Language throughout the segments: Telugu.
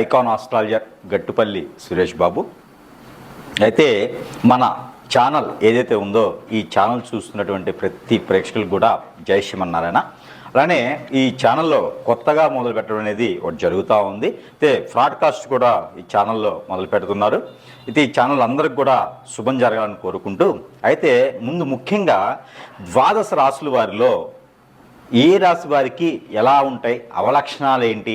Icon astrologer Gattupalli Suresh Babu. అయితే మన ఛానల్ ఏదైతే ఉందో ఈ ఛానల్ చూస్తున్నటువంటి ప్రతి ప్రేక్షకులు కూడా జై శ్రీమన్నారాయణ. అలానే ఈ ఛానల్లో కొత్తగా మొదలు పెట్టడం అనేది ఒకటి జరుగుతూ ఉంది. అయితే ఫ్రాడ్కాస్ట్ కూడా ఈ ఛానల్లో మొదలు పెడుతున్నారు. అయితే ఈ ఛానల్ అందరికి కూడా శుభం జరగాలని కోరుకుంటూ అయితే ముందు ముఖ్యంగా ద్వాదశ రాసుల వారిలో ఏ రాశి వారికి ఎలా ఉంటాయి అవలక్షణాలు ఏంటి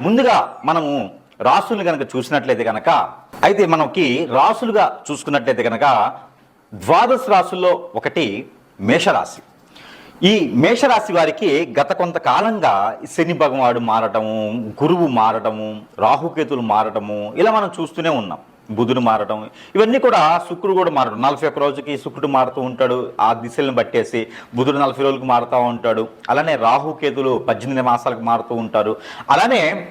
ముందుగా మనము రాసులు కనుక చూసినట్లయితే కనుక అయితే మనకి రాసులుగా చూసుకున్నట్లయితే కనుక ద్వాదశ రాసుల్లో ఒకటి మేషరాశి. ఈ మేషరాశి వారికి గత కొంతకాలంగా శని భగవాడు మారటము గురువు మారటము రాహుకేతులు మారటము ఇలా మనం చూస్తూనే ఉన్నాం. బుధుడు మారడం ఇవన్నీ కూడా శుక్రుడు కూడా మారడం. నలభై ఒక్క రోజుకి శుక్రుడు మారుతూ ఉంటాడు. ఆ దిశలను బట్టేసి బుధుడు నలభై రోజులకు మారుతూ ఉంటాడు. అలానే రాహుకేతులు పద్దెనిమిది మాసాలకు మారుతూ ఉంటారు. అలానే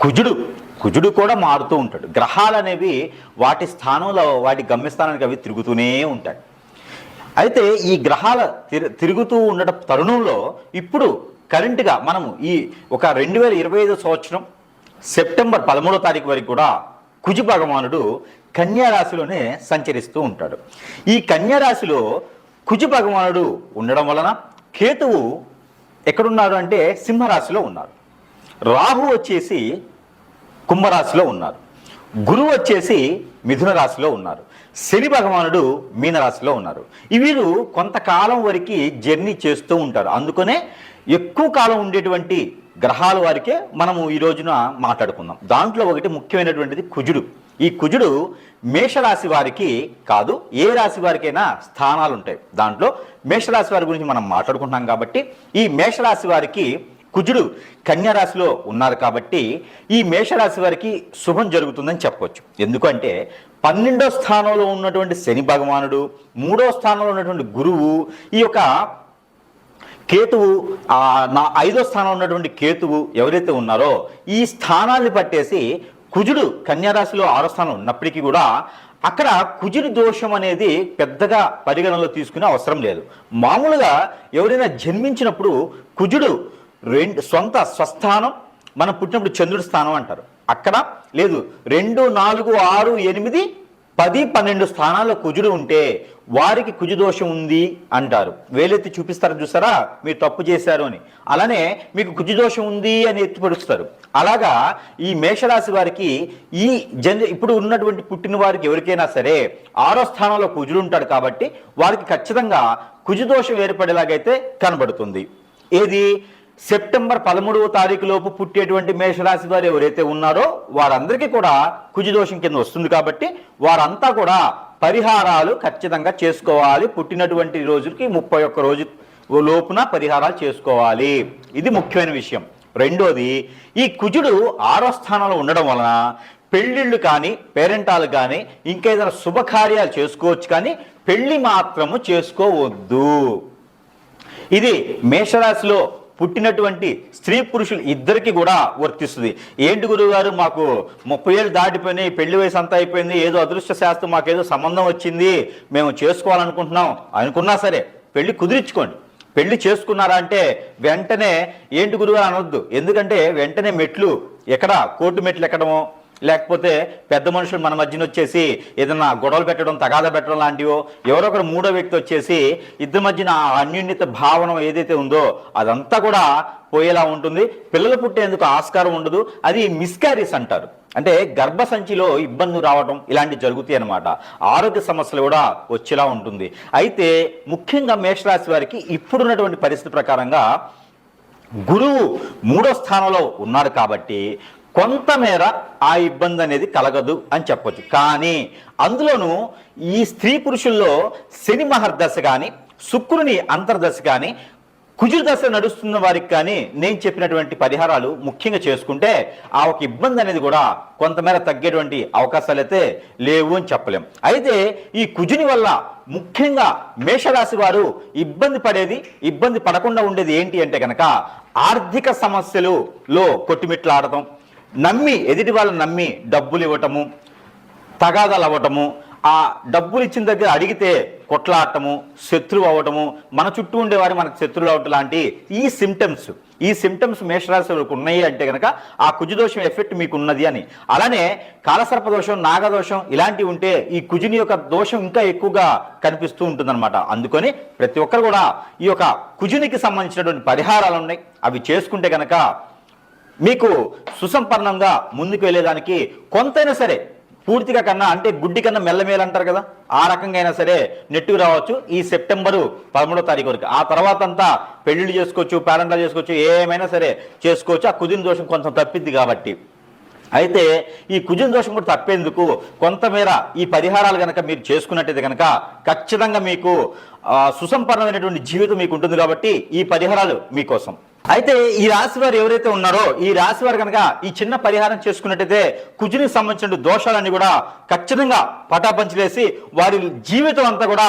కుజుడు కుజుడు కూడా మారుతూ ఉంటాడు. గ్రహాలు అనేవి వాటి స్థానంలో వాటి గమ్యస్థానానికి అవి తిరుగుతూనే ఉంటాయి. అయితే ఈ గ్రహాల తిరు- తిరుగుతూ ఉండటం తరుణంలో ఇప్పుడు కరెంట్గా మనము ఈ ఒక రెండు వేల ఇరవై ఐదు సంవత్సరం సెప్టెంబర్ పదమూడో తారీఖు వరకు కూడా కుజు భగవానుడు కన్యారాశిలోనే సంచరిస్తూ ఉంటాడు. ఈ కన్యారాశిలో కుజు భగవానుడు ఉండడం వలన కేతువు ఎక్కడున్నాడు అంటే సింహరాశిలో ఉన్నారు రాహు వచ్చేసి కుంభరాశిలో ఉన్నారు గురువు వచ్చేసి మిథున రాశిలో ఉన్నారు శని భగవానుడు మీనరాశిలో ఉన్నారు వీరు కొంతకాలం వరకు జర్నీ చేస్తూ ఉంటారు. అందుకనే ఎక్కువ కాలం ఉండేటువంటి గ్రహాల వారికే మనము ఈ రోజున మాట్లాడుకుందాం. దాంట్లో ఒకటి ముఖ్యమైనటువంటిది కుజుడు. ఈ కుజుడు మేషరాశి వారికి కాదు ఏ రాశి వారికైనా స్థానాలు ఉంటాయి దాంట్లో మేషరాశి వారి గురించి మనం మాట్లాడుకుంటున్నాం కాబట్టి ఈ మేషరాశి వారికి కుజుడు కన్యారాశిలో ఉన్నారు కాబట్టి ఈ మేషరాశి వారికి శుభం జరుగుతుందని చెప్పవచ్చు ఎందుకంటే పన్నెండో స్థానంలో ఉన్నటువంటి శని భగవానుడు మూడో స్థానంలో ఉన్నటువంటి గురువు ఈ యొక్క కేతువు నా ఐదో స్థానం ఉన్నటువంటి కేతువు ఎవరైతే ఉన్నారో ఈ స్థానాన్ని పట్టేసి కుజుడు కన్యారాశిలో ఆరో స్థానం ఉన్నప్పటికీ కూడా అక్కడ కుజుడి దోషం అనేది పెద్దగా పరిగణనలో తీసుకునే అవసరం లేదు. మామూలుగా ఎవరైనా జన్మించినప్పుడు కుజుడు రెండు సొంత స్వస్థానం మనం పుట్టినప్పుడు చంద్రుడి స్థానం అంటారు. అక్కడ లేదు రెండు నాలుగు ఆరు ఎనిమిది పది పన్నెండు స్థానాల్లో కుజుడు ఉంటే వారికి కుజు దోషం ఉంది అంటారు. వేలెత్తి చూపిస్తారు చూసారా? మీరు తప్పు చేశారు అని. అలానే మీకు కుజుదోషం ఉంది అని ఎత్తిపడుస్తారు అలాగా ఈ మేషరాశి వారికి ఈ జన్ ఇప్పుడు ఉన్నటువంటి పుట్టిన వారికి ఎవరికైనా సరే ఆరో స్థానంలో కుజుడు ఉంటాడు కాబట్టి వారికి ఖచ్చితంగా కుజు దోషం ఏర్పడేలాగైతే కనబడుతుంది. ఏది? సెప్టెంబర్ పదమూడవ తారీఖు లోపు పుట్టేటువంటి మేషరాశి వారు ఎవరైతే ఉన్నారో వారందరికీ కూడా కుజదోషం కింద వస్తుంది కాబట్టి వారంతా కూడా పరిహారాలు ఖచ్చితంగా చేసుకోవాలి. పుట్టినటువంటి రోజులకి ముప్పై ఒక్క రోజు లోపున పరిహారాలు చేసుకోవాలి. ఇది ముఖ్యమైన విషయం. రెండోది ఈ కుజుడు ఆరో స్థానంలో ఉండడం వలన పెళ్ళిళ్ళు కానీ పేరెంటాలు కానీ ఇంకేదైనా శుభకార్యాలు చేసుకోవచ్చు కానీ పెళ్ళి మాత్రము చేసుకోవద్దు. ఇది మేషరాశిలో పుట్టినటువంటి స్త్రీ పురుషులు ఇద్దరికి కూడా వర్తిస్తుంది. ఏంటి గురువు గారు మాకు ముప్పై ఏళ్ళు దాటిపోయినాయి పెళ్ళి వయసు అంతా అయిపోయింది ఏదో అదృష్ట శాస్త్రం మాకేదో సంబంధం వచ్చింది మేము చేసుకోవాలనుకుంటున్నాం. అనుకున్నా సరే పెళ్ళి కుదిరించుకోండి. పెళ్ళి చేసుకున్నారా అంటే వెంటనే ఏంటి గురువు అనొద్దు. ఎందుకంటే వెంటనే మెట్లు ఎక్కడ? కోర్టు మెట్లు ఎక్కడమో? లేకపోతే పెద్ద మనుషులు మన మధ్యన వచ్చేసి ఏదైనా గొడవలు పెట్టడం తగాద పెట్టడం లాంటివో ఎవరో ఒకరు మూడో వ్యక్తి వచ్చేసి ఇద్దరి మధ్యన ఆ అన్యోన్యత భావన ఏదైతే ఉందో అదంతా కూడా పోయేలా ఉంటుంది. పిల్లలు పుట్టేందుకు ఆస్కారం ఉండదు. అది మిస్క్యారీస్ అంటారు. అంటే గర్భసంచిలో ఇబ్బందులు రావడం ఇలాంటివి జరుగుతాయి అన్నమాట. ఆరోగ్య సమస్యలు కూడా వచ్చేలా ఉంటుంది. అయితే ముఖ్యంగా మేషరాశి వారికి ఇప్పుడున్నటువంటి పరిస్థితి ప్రకారంగా గురువు మూడో స్థానంలో ఉన్నాడు కాబట్టి కొంతమేర ఆ ఇబ్బంది అనేది కలగదు అని చెప్పొచ్చు. కానీ అందులోనూ ఈ స్త్రీ పురుషుల్లో శని మహర్దశ కానీ శుక్రుని అంతర్దశ కానీ కుజుడు దశ నడుస్తున్న వారికి కానీ నేను చెప్పినటువంటి పరిహారాలు ముఖ్యంగా చేసుకుంటే ఆ ఒక ఇబ్బంది అనేది కూడా కొంతమేర తగ్గేటువంటి అవకాశాలు అయితే లేవు అని చెప్పలేం. అయితే ఈ కుజుని వల్ల ముఖ్యంగా మేషరాశి వారు ఇబ్బంది పడేది ఇబ్బంది పడకుండా ఉండేది ఏంటి అంటే కనుక ఆర్థిక సమస్యలులో కొట్టుమిట్లాడటం నమ్మి ఎదుటి వాళ్ళని నమ్మి డబ్బులు ఇవ్వటము తగాదాలు అవ్వటము ఆ డబ్బులు ఇచ్చిన దగ్గర అడిగితే కొట్లాడటము శత్రువు అవ్వటము మన చుట్టూ ఉండేవారు మనకు శత్రువులు అవ్వటం లాంటి ఈ సిమ్టమ్స్ ఈ సిమ్టమ్స్ మేషరాశులకు ఉన్నాయి అంటే కనుక ఆ కుజుదోషం ఎఫెక్ట్ మీకు ఉన్నది అని. అలానే కాలసర్ప దోషం నాగదోషం ఇలాంటివి ఉంటే ఈ కుజుని యొక్క దోషం ఇంకా ఎక్కువగా కనిపిస్తూ ఉంటుందన్నమాట. అందుకని ప్రతి ఒక్కరు కూడా ఈ యొక్క కుజునికి సంబంధించినటువంటి పరిహారాలు ఉన్నాయి. అవి చేసుకుంటే కనుక మీకు సుసంపన్నంగా ముందుకు వెళ్ళేదానికి కొంతైనా సరే పూర్తిగా కన్నా అంటే గుడ్డి కన్నా మెల్లమేలు అంటారు కదా ఆ రకంగా అయినా సరే నెట్టుకు రావచ్చు. ఈ సెప్టెంబరు పదమూడో తారీఖు వరకు. ఆ తర్వాత అంతా పెళ్ళిళ్ళు చేసుకోవచ్చు పేరెంటాలు చేసుకోవచ్చు ఏమైనా సరే చేసుకోవచ్చు. ఆ కుదిరిన దోషం కొంచెం తప్పిద్ది కాబట్టి. అయితే ఈ కుజం దోషం కూడా తప్పేందుకు కొంతమేర ఈ పరిహారాలు కనుక మీరు చేసుకున్నట్టయితే కనుక ఖచ్చితంగా మీకు సుసంపన్నమైనటువంటి జీవితం మీకు ఉంటుంది కాబట్టి ఈ పరిహారాలు మీకోసం అయితే ఈ రాశి వారు ఎవరైతే ఉన్నారో ఈ రాశి వారు కనుక ఈ చిన్న పరిహారం చేసుకున్నట్టయితే కుజునికి సంబంధించిన దోషాలన్నీ కూడా ఖచ్చితంగా పటాపంచలేసి వారి జీవితం అంతా కూడా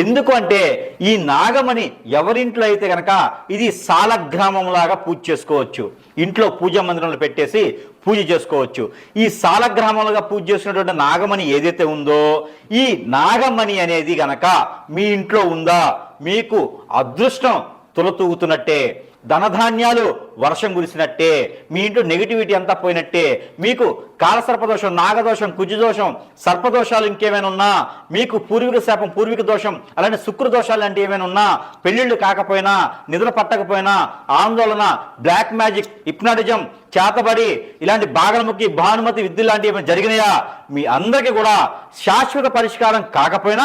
ఎందుకు అంటే ఈ నాగమణి ఎవరింట్లో అయితే కనుక ఇది సాలగ్రామంలాగా పూజ చేసుకోవచ్చు. ఇంట్లో పూజ మందిరంలో పెట్టేసి పూజ చేసుకోవచ్చు. ఈ సాలగ్రామంలో పూజ చేసినటువంటి నాగమణి ఏదైతే ఉందో ఈ నాగమణి అనేది గనక మీ ఇంట్లో ఉందా మీకు అదృష్టం తులతూగుతున్నట్టే. ధనధాన్యాలు వర్షం కురిసినట్టే మీ ఇంట్లో నెగిటివిటీ అంతా పోయినట్టే మీకు కాలసర్పదోషం నాగదోషం కుజుదోషం సర్పదోషాలు ఇంకేమైనా ఉన్నా మీకు పూర్వీక శాపం పూర్వీక దోషం అలానే శుక్రదోషాలు లాంటివి ఏమైనా ఉన్నా పెళ్ళిళ్ళు కాకపోయినా నిద్ర పట్టకపోయినా ఆందోళన బ్లాక్ మ్యాజిక్ హిప్నాటిజం చేతబడి ఇలాంటి బాగలముఖి భానుమతి విద్య లాంటివి ఏమైనా జరిగినాయా? మీ అందరికీ కూడా శాశ్వత పరిష్కారం కాకపోయినా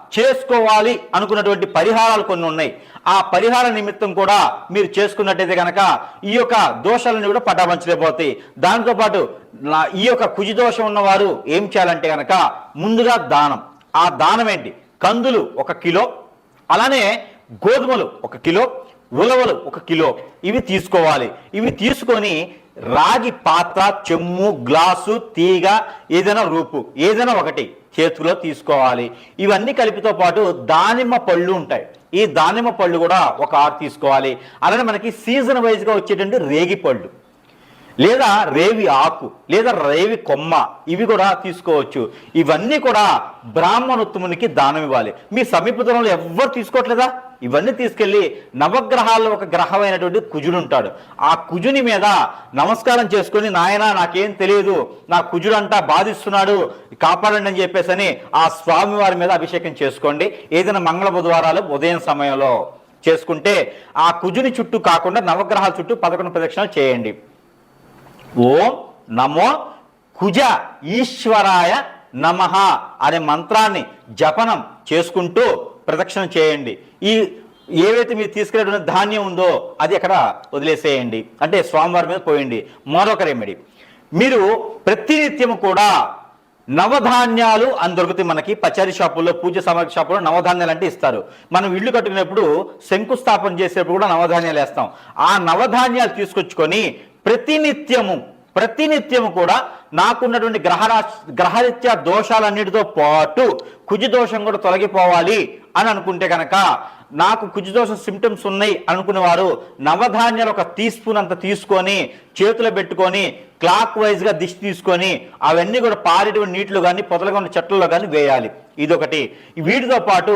చేసుకోవాలి అనుకున్నటువంటి పరిహారాలు కొన్ని ఉన్నాయి. ఆ పరిహార నిమిత్తం కూడా మీరు చేసుకున్నట్టయితే కనుక ఈ యొక్క దోషాలను కూడా పటాపంచలేకపోతాయి. దాంతోపాటు నా- ఈ యొక్క కుజి దోషం ఉన్నవారు ఏం చేయాలంటే కనుక ముందుగా దానం. ఆ దానం ఏంటి? కందులు ఒక కిలో అలానే గోధుమలు ఒక కిలో ఉలవలు ఒక కిలో. ఇవి తీసుకోవాలి. ఇవి తీసుకొని రాగి పాత్ర చెమ్ము గ్లాసు తీగ ఏదైనా రూపు ఏదైనా ఒకటి. చేతిలో తీసుకోవాలి. ఇవన్నీ కలిపితో పాటు దానిమ్మ పళ్ళు ఉంటాయి. ఈ దానిమ్మ పళ్ళు కూడా ఒక ఆరు తీసుకోవాలి. అలానే మనకి సీజన్ వైజ్గా వచ్చేటువంటి రేగి పళ్ళు. లేదా రేవి ఆకు లేదా రేవి కొమ్మ ఇవి కూడా తీసుకోవచ్చు. ఇవన్నీ కూడా బ్రాహ్మణోత్తమునికి దానం ఇవ్వాలి. మీ సమీపంలో ఎవ్వరు తీసుకోవట్లేదా? ఇవన్నీ తీసుకెళ్ళి నవగ్రహాల్లో ఒక గ్రహమైనటువంటి కుజుడు ఉంటాడు. ఆ కుజుని మీద నమస్కారం చేసుకుని నాయన నాకేం తెలియదు. నా కుజుడు అంటా బాధిస్తున్నాడు. కాపాడండి అని చెప్పేసి అని ఆ స్వామి వారి మీద అభిషేకం చేసుకోండి. ఏదైనా మంగళ బుధవారాలు ఉదయం సమయంలో చేసుకుంటే ఆ కుజుని చుట్టూ కాకుండా నవగ్రహాల చుట్టూ పదకొండు ప్రదక్షిణలు చేయండి. ఓం నమో కుజ ఈశ్వరాయ నమః అనే మంత్రాన్ని జపనం చేసుకుంటూ ప్రదక్షిణ చేయండి. ఈ ఏవైతే మీరు తీసుకెళ్ళిన ధాన్యం ఉందో అది అక్కడ వదిలేసేయండి. అంటే స్వామివారి మీద పోయండి. మరొక రెమెడీ మీరు ప్రతినిత్యం కూడా నవధాన్యాలు అని దొరుకుతాయి మనకి. పచారీ షాపుల్లో పూజ సామాగ్రి షాపుల్లో నవధాన్యాలు అంటే ఇస్తారు. మనం ఇల్లు కట్టుకునేప్పుడు శంకుస్థాపన చేసేప్పుడు కూడా నవధాన్యాలు వేస్తాం. ఆ నవధాన్యాలు తీసుకొచ్చుకొని ప్రతినిత్యము ప్రతినిత్యము కూడా నాకున్నటువంటి గ్రహరా గ్రహరీత్యా దోషాలన్నిటితో పాటు కుజి దోషం కూడా తొలగిపోవాలి. అని అనుకుంటే కనుక నాకు కుజదోష సిమ్టమ్స్ ఉన్నాయి అనుకునేవారు నవధాన్యాలు ఒక టీ స్పూన్ అంత తీసుకొని చేతిలో పెట్టుకొని క్లాక్ వైజ్గా దిష్టి తీసుకొని అవన్నీ కూడా పారేటువంటి నీటిలో కానీ పొదలుగా ఉన్న చెట్లలో కానీ వేయాలి. ఇదొకటి. వీటితో పాటు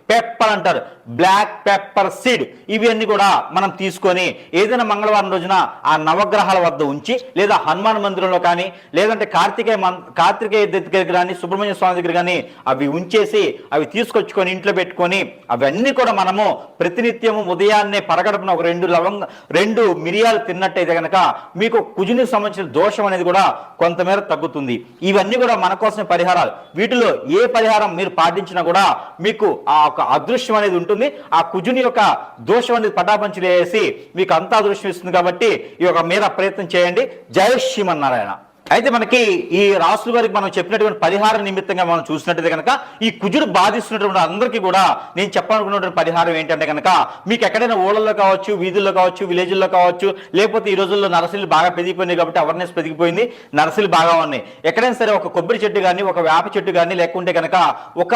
పెప్పర్ అంటారు. బ్లాక్ పెప్పర్ సీడ్ ఇవన్నీ కూడా మనం తీసుకొని ఏదైనా మంగళవారం రోజున ఆ నవగ్రహాల వద్ద ఉంచి లేదా హనుమాన్ మందిరంలో కానీ లేదంటే కార్తికేయ కార్తికేయ దగ్గర కానీ సుబ్రహ్మణ్య స్వామి దగ్గర కానీ అవి ఉంచేసి అవి తీసుకొచ్చుకొని ఇంట్లో పెట్టుకొని అవన్నీ కూడా మనము ప్రతినిత్యము ఉదయాన్నే పరగడుపున ఒక రెండు లవంగ రెండు మిరియాలు తిన్నట్టయితే కనుక మీకు కుజునికి సంబంధించిన దోషం అనేది కూడా కొంతమేర తగ్గుతుంది. ఇవన్నీ కూడా మన కోసమే పరిహారాలు. వీటిలో ఏ పరిహారం మీరు పాటించినా కూడా మీకు ఆ ఒక అదృశ్యం అనేది ఉంటుంది. ఆ కుజుని యొక్క దోషం అనేది పటాపంచలేసి మీకు అంతా అదృశ్యం ఇస్తుంది కాబట్టి ఈ యొక్క మీద ప్రయత్నం చేయండి. జై శ్రీమన్నారాయణ. అయితే మనకి ఈ రాసుల వారికి మనం చెప్పినటువంటి పరిహార నిమిత్తంగా మనం చూసినట్టయితే కనుక ఈ కుజుడు బాధిస్తున్నటువంటి అందరికీ కూడా నేను చెప్పాలనుకున్నటువంటి పరిహారం ఏంటంటే కనుక మీకు ఎక్కడైనా ఊళ్ళల్లో కావచ్చు వీధుల్లో కావచ్చు విలేజ్ల్లో కావచ్చు లేకపోతే ఈ రోజుల్లో నరసలు బాగా పెరిగిపోయినాయి కాబట్టి అవేర్నెస్ పెరిగిపోయింది నరసలు బాగా ఉన్నాయి. ఎక్కడైనా సరే ఒక కొబ్బరి చెట్టు కానీ ఒక వేప చెట్టు కానీ లేకుంటే కనుక ఒక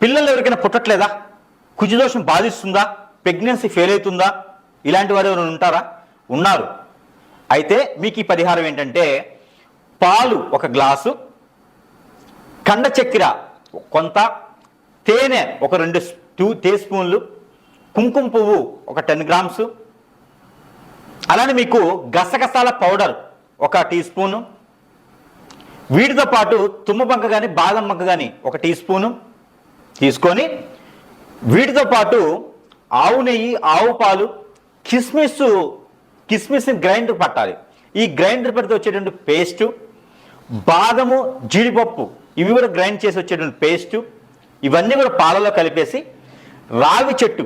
పిల్లలు ఎవరికైనా పుట్టట్లేదా? కుజదోషం బాధిస్తుందా? ప్రెగ్నెన్సీ ఫెయిల్ అవుతుందా? ఇలాంటి వారు ఎవరైనా ఉంటారా? ఉన్నారు. అయితే మీకు ఈ పరిహారం ఏంటంటే పాలు ఒక గ్లాసు కండ చక్కెర కొంత తేనె ఒక రెండు టూ టీ స్పూన్లు కుంకుమ పువ్వు ఒక టెన్ గ్రామ్స్ అలానే మీకు గసగసాల పౌడర్ ఒక టీ స్పూను వీటితో పాటు తుమ్మ బంక కానీ బాదం బంక కానీ ఒక టీ స్పూను తీసుకొని వీటితో పాటు ఆవు నెయ్యి ఆవు పాలు కిస్మిస్ కిస్మిస్ని గ్రైండర్ పట్టాలి. ఈ గ్రైండర్ పడితే వచ్చేటువంటి పేస్ట్ బాదము జీడిపప్పు ఇవి కూడా గ్రైండ్ చేసి వచ్చేటువంటి పేస్ట్ ఇవన్నీ కూడా పాలలో కలిపేసి రావి చెట్టు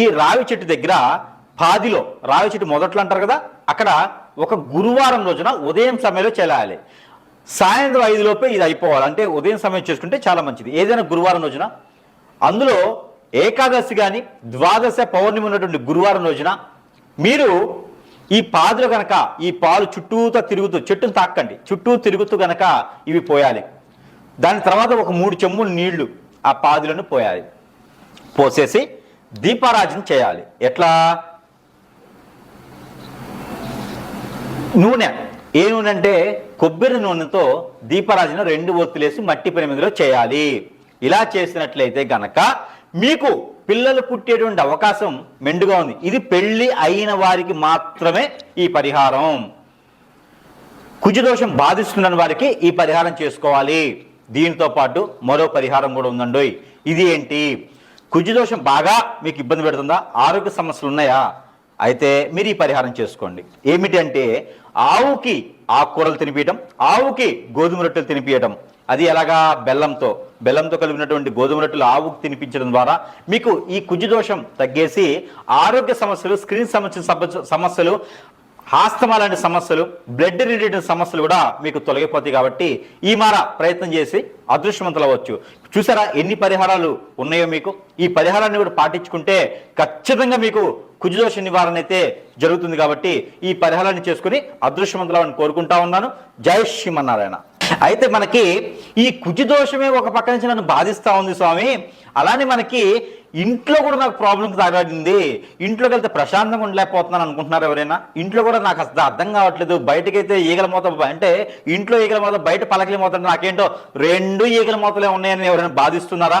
ఈ రావి చెట్టు దగ్గర పాదిలో రావి చెట్టు మొదట్లో అంటారు కదా అక్కడ ఒక గురువారం రోజున ఉదయం సమయంలో చేయాలి సాయంత్రం ఐదులోపే ఇది అయిపోవాలి. అంటే ఉదయం సమయం చేసుకుంటే చాలా మంచిది. ఏదైనా గురువారం రోజున అందులో ఏకాదశి కానీ ద్వాదశ పౌర్ణమి ఉన్నటువంటి గురువారం రోజున మీరు ఈ పాదులు గనక ఈ పాలు చుట్టూతో తిరుగుతూ చెట్టును తాకండి. చుట్టూ తిరుగుతూ గనక ఇవి పోయాలి. దాని తర్వాత ఒక మూడు చెమ్ములు నీళ్ళు ఆ పాదులను పోయాలి. పోసేసి దీపారాజన చేయాలి. ఎట్లా? నూనె. ఏ నూనె అంటే కొబ్బరి నూనెతో దీపారాజన రెండు ఒత్తులేసి మట్టి పరిమిదిలో చేయాలి. ఇలా చేసినట్లయితే గనక మీకు పిల్లలు పుట్టేటువంటి అవకాశం మెండుగా ఉంది. ఇది పెళ్ళి అయిన వారికి మాత్రమే ఈ పరిహారం. కుజదోషం బాధిస్తున్న వారికి ఈ పరిహారం చేసుకోవాలి. దీనితో పాటు మరో పరిహారం కూడా ఉందండి. ఇది ఏంటి? కుజదోషం బాగా మీకు ఇబ్బంది పెడుతుందా? ఆరోగ్య సమస్యలు ఉన్నాయా? అయితే మీరు ఈ పరిహారం చేసుకోండి. ఏమిటంటే ఆవుకి ఆకుకూరలు తినిపించడం ఆవుకి గోధుమ రొట్టెలు తినిపించడం అది ఎలాగా బెల్లంతో బెల్లంతో కలిపినటువంటి గోధుమ రొట్టెలు ఆవుకు తినిపించడం ద్వారా మీకు ఈ కుజదోషం తగ్గేసి ఆరోగ్య సమస్యలు స్క్రీన్ సమస్య సమస్యలు హాస్తమా లాంటి సమస్యలు బ్లడ్ రిలేటెడ్ సమస్యలు కూడా మీకు తొలగిపోతాయి కాబట్టి ఈ మార ప్రయత్నం చేసి అదృష్టవంతులు అవ్వచ్చు. చూసారా ఎన్ని పరిహారాలు ఉన్నాయో మీకు? ఈ పరిహారాన్ని కూడా పాటించుకుంటే ఖచ్చితంగా మీకు కుజదోష నివారణ అయితే జరుగుతుంది కాబట్టి ఈ పరిహారాన్ని చేసుకుని అదృష్టవంతులని కోరుకుంటా ఉన్నాను. జై శ్రీమన్నారాయణ. అయితే మనకి ఈ కుజదోషమే ఒక పక్క నుంచి నన్ను బాధిస్తా ఉంది స్వామి. అలానే మనకి ఇంట్లో కూడా నాకు ప్రాబ్లం తాగాడింది ఇంట్లోకి వెళ్తే ప్రశాంతంగా ఉండలేకపోతున్నాను అనుకుంటున్నారు ఎవరైనా. ఇంట్లో కూడా నాకు అసలు అర్థం కావట్లేదు. బయటకైతే ఈగల మూత అంటే ఇంట్లో ఈగల మూత బయట పలకల మూత నాకేంటో రెండు ఈగల మూతలే ఉన్నాయని ఎవరైనా బాధిస్తున్నారా?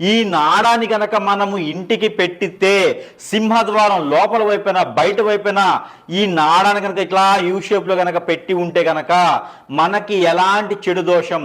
ఈ నాడాన్ని గనక మనము ఇంటికి పెట్టితే సింహద్వారం లోపల వైపున బయట వైపున ఈ నాడాన్ని కనుక ఇట్లా యూ షేప్లో కనుక పెట్టి ఉంటే కనుక మనకి ఎలాంటి చెడు దోషం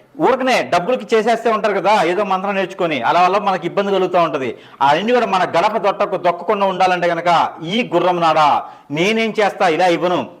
ఊరికనే డబ్బులకి చేసేస్తే ఉంటారు కదా ఏదో మంత్రం నేర్చుకొని. అలా వల్ల మనకి ఇబ్బంది కలుగుతూ ఉంటుంది. అవన్నీ కూడా మన గడప దొట్టకు దొక్కకుండా ఉండాలంటే గనక ఈ గుర్రం నాడా? నేనేం చేస్తా? ఇలా ఇవ్వను.